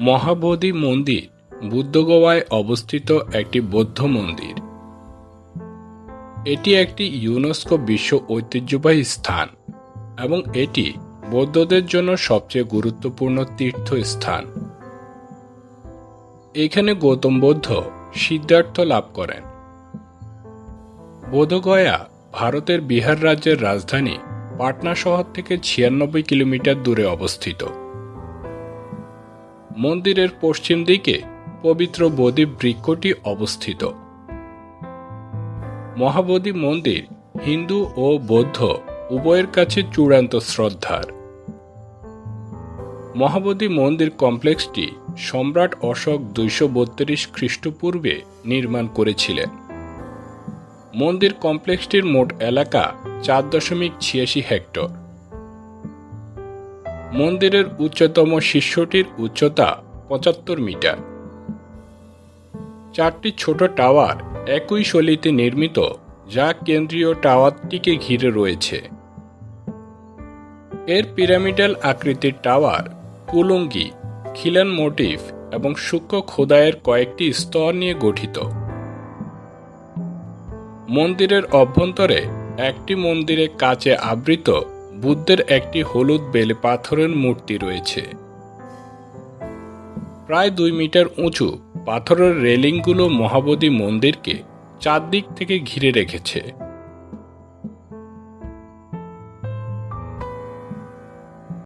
মহাবোধি মন্দির, বুদ্ধগয়ায় অবস্থিত একটি বৌদ্ধ মন্দির। এটি একটি ইউনেস্কো বিশ্ব ঐতিহ্যবাহী স্থান এবং এটি বৌদ্ধদের জন্য সবচেয়ে গুরুত্বপূর্ণ তীর্থস্থান। এখানে গৌতম বুদ্ধ সিদ্ধার্থ লাভ করেন। বোধগয়া ভারতের বিহার রাজ্যের রাজধানী পাটনা শহর থেকে ছিয়ানব্বই কিলোমিটার দূরে অবস্থিত। মন্দিরের পশ্চিম দিকে পবিত্র বোধি বৃক্ষটি অবস্থিত। মহাবোধি মন্দির হিন্দু ও বৌদ্ধ উভয়ের কাছে চূড়ান্ত শ্রদ্ধার। মহাবোধি মন্দির কমপ্লেক্সটি সম্রাট অশোক দুইশো বত্রিশ খ্রিস্টপূর্বে নির্মাণ করেছিলেন। মন্দির কমপ্লেক্সটির মোট এলাকা চার দশমিক ছিয়াশি হেক্টর। মন্দিরের উচ্চতম শীর্ষটির উচ্চতা পঁচাত্তর মিটার। চারটি ছোট টাওয়ার একই শৈলীতে নির্মিত, যা কেন্দ্রীয় টাওয়ারটিকে ঘিরে রয়েছে। এর পিরামিডাল আকৃতির টাওয়ার, কুলুঙ্গি, খিলান মোটিভ এবং সূক্ষ্ম খোদাইয়ের কয়েকটি স্তর নিয়ে গঠিত। মন্দিরের অভ্যন্তরে একটি মন্দিরে কাচে আবৃত বুদ্ধের একটি হলুদ বেলে পাথরের মূর্তি রয়েছে। প্রায় দুই মিটার উঁচু পাথরের রেলিংগুলো মহাবোধি মন্দিরকে চারদিক থেকে ঘিরে রেখেছে।